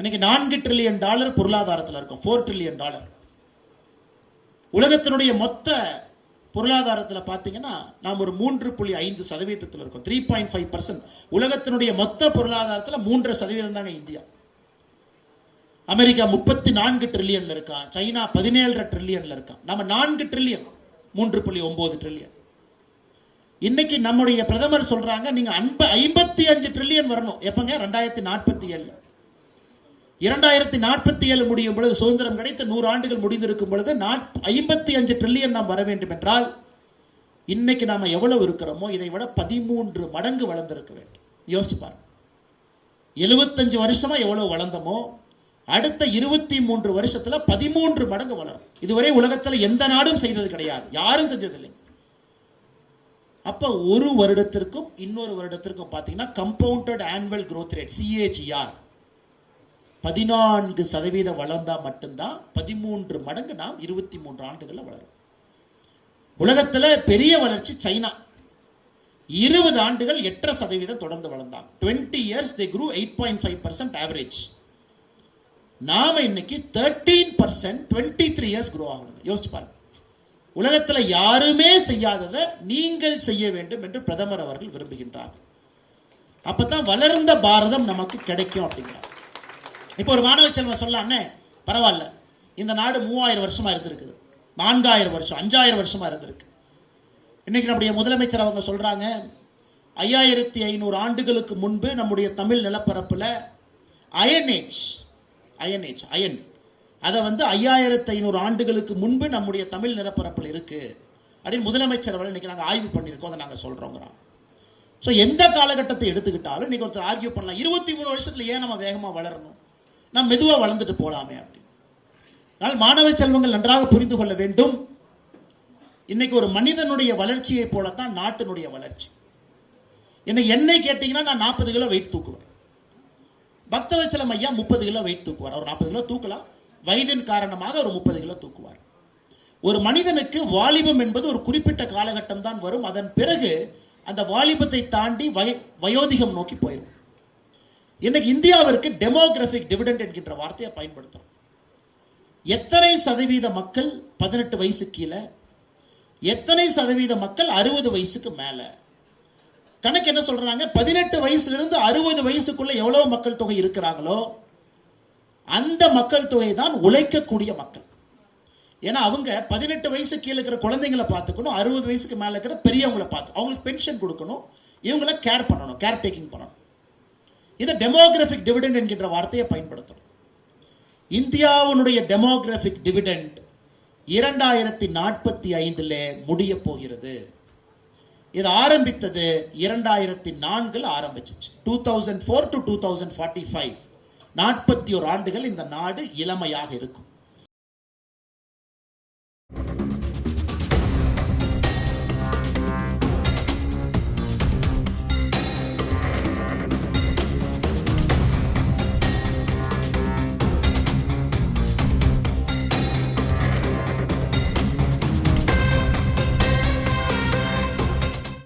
இன்னைக்கு நான்கு trillion dollar பொருளாதாரத்தில் இருக்கும். ஃபோர் ட்ரில்லியன் டாலர் உலகத்தினுடைய மொத்த பொருளாதாரத்தில் பார்த்தீங்கன்னா நாம் ஒரு மூன்று புள்ளி ஐந்து சதவீதத்தில் இருக்கோம். த்ரீ பாயிண்ட் ஃபைவ் பர்சன்ட் உலகத்தினுடைய மொத்த பொருளாதாரத்தில் மூன்று சதவீதம் தாங்க இந்தியா. அமெரிக்கா முப்பத்தி நான்கு ட்ரில்லியன்ல இருக்கா. சைனா பதினேழரை ட்ரில்லியன்ல இருக்கா. நம்ம நான்கு ட்ரில்லியன் மூன்று புள்ளி ஒன்பது ட்ரில்லியன் இன்னைக்கு நம்முடைய பிரதமர் சொல்றாங்க நீங்க அன்ப ஐம்பத்தி அஞ்சு ட்ரில்லியன் வரணும். எப்பங்க? ரெண்டாயிரத்தி நாற்பத்தி ஏழு இரண்டாயிரத்தி நாற்பத்தி ஏழு முடியும் பொழுது சுதந்திரம் கிடைத்த நூறு ஆண்டுகள் முடிந்திருக்கும் பொழுது ஐம்பத்தி அஞ்சு ட்ரில்லியன் நாம் வர வேண்டும் என்றால் இன்னைக்கு நாம எவ்வளவு இருக்கிறோமோ இதை விட பதிமூன்று மடங்கு வளர்ந்திருக்க வேண்டும். யோசிச்சு பாருங்க. எழுபத்தஞ்சு வருஷமா எவ்வளவு வளர்ந்தோமோ அடுத்த இருபத்தி மூன்று வருஷத்துல பதிமூன்று மடங்கு வளரும். இதுவரை உலகத்துல எந்த நாடும் செய்தது கிடையாது. யாரும் செஞ்சதில்லை. அப்ப ஒரு வருடத்திற்கும் இன்னொரு வருடத்திற்கும் பாத்தீங்கன்னா compounded annual growth rate CAGR பதினான்கு சதவீதம் வளர்ந்தா மட்டும்தான் பதிமூன்று மடங்கு நாம் இருபத்தி மூன்று ஆண்டுகளில் வளரும். உலகத்தில் பெரிய வளர்ச்சி சைனா. இருபது ஆண்டுகள் எட்டரை சதவீதம் தொடர்ந்து வளர்ந்தாங்க twenty years they grew eight point five percent average நாம இன்னைக்கு thirteen percent twenty three years grow ஆகணும் யோசிச்சு பாருங்க. உலகத்தில் யாருமே செய்யாததை நீங்கள் செய்ய வேண்டும் என்று பிரதமர் அவர்கள் விரும்புகின்றார். அப்பதான் வளர்ந்த பாரதம் நமக்கு கிடைக்கும் அப்படிங்கிறார். இப்போ ஒரு மாணவ செல்வன் சொல்ல அண்ணே பரவாயில்ல. இந்த நாடு மூவாயிரம் வருஷமா இருந்திருக்குது. நான்காயிரம் வருஷம் அஞ்சாயிரம் வருஷமா இருந்திருக்கு. இன்னைக்கு நம்முடைய முதலமைச்சர் அவங்க சொல்றாங்க ஐயாயிரத்தி ஐநூறு ஆண்டுகளுக்கு முன்பு நம்முடைய தமிழ் நிலப்பரப்பில் iron age iron age iron அதை வந்து ஐயாயிரத்தி ஐநூறு ஆண்டுகளுக்கு முன்பு நம்முடைய தமிழ் நிலப்பரப்பில் இருக்கு. அப்படின்னு முதலமைச்சர் அவர்கள் இன்னைக்கு நாங்கள் ஆய்வு பண்ணியிருக்கோம் அதை நாங்கள் சொல்றோங்கிறோம். ஸோ எந்த காலகட்டத்தை எடுத்துக்கிட்டாலும் இன்னைக்கு ஒருத்தர் ஆர்கியூ பண்ணலாம். இருபத்தி மூணு வருஷத்துல ஏன் நம்ம வேகமாக வளரணும்? நாம் மெதுவாக வளர்ந்துட்டு போகலாமே அப்படின்னு. ஆனால் மாணவ செல்வங்கள் நன்றாக புரிந்து கொள்ள வேண்டும். இன்னைக்கு ஒரு மனிதனுடைய வளர்ச்சியை போலத்தான் நாட்டினுடைய வளர்ச்சி. என்னை என்னை கேட்டீங்கன்னா நான் நாற்பது கிலோ வெயிட் தூக்குவேன். பக்தவச்சலம் ஐயா முப்பது கிலோ வெயிட் தூக்குவார். அவர் நாற்பது கிலோ தூக்கலாம். வயதின் காரணமாக ஒரு முப்பது கிலோ தூக்குவார். ஒரு மனிதனுக்கு வாலிபம் என்பது ஒரு குறிப்பிட்ட காலகட்டம் தான் வரும். அதன் பிறகு அந்த வாலிபத்தை தாண்டி வய வயோதிகம் நோக்கி போயிடும் இன்னைக்கு இந்தியாவிற்கு டெமோகிராபிக் டிவிடெண்ட் என்கின்ற வார்த்தையை பயன்படுத்துறோம். எத்தனை சதவீத மக்கள் பதினெட்டு வயசு கீழே? எத்தனை சதவீத மக்கள் அறுபது வயசுக்கு மேல? கணக்கு என்ன சொல்றாங்க? பதினெட்டு வயசுல இருந்து அறுபது வயசுக்குள்ள எவ்வளவு மக்கள் தொகை இருக்கிறாங்களோ அந்த மக்கள் தொகை தான் உழைக்கக்கூடிய மக்கள். ஏன்னா அவங்க பதினெட்டு வயசு கீழே இருக்கிற குழந்தைங்களை பார்த்துக்கணும் அறுபது வயசுக்கு மேல இருக்கிற பெரியவங்களை பார்த்து அவங்களுக்கு பென்ஷன் கொடுக்கணும் இவங்கள கேர் பண்ணணும் கேர் டேக்கிங் பண்ணணும். இதை டெமோகிராபிக் டிவிடெண்ட் என்கின்ற வார்த்தையை பயன்படுத்தணும் இந்தியாவினுடைய டெமோகிராபிக் டிவிடெண்ட் இரண்டாயிரத்தி நாற்பத்தி ஐந்தில் முடிய போகிறது. இது ஆரம்பித்தது இரண்டாயிரத்தி நான்கில் ஆரம்பிச்சிச்சு. Two thousand four to two thousand forty five நாற்பத்தி ஒரு ஆண்டுகள் இந்த நாடு இளமையாக இருக்கும்.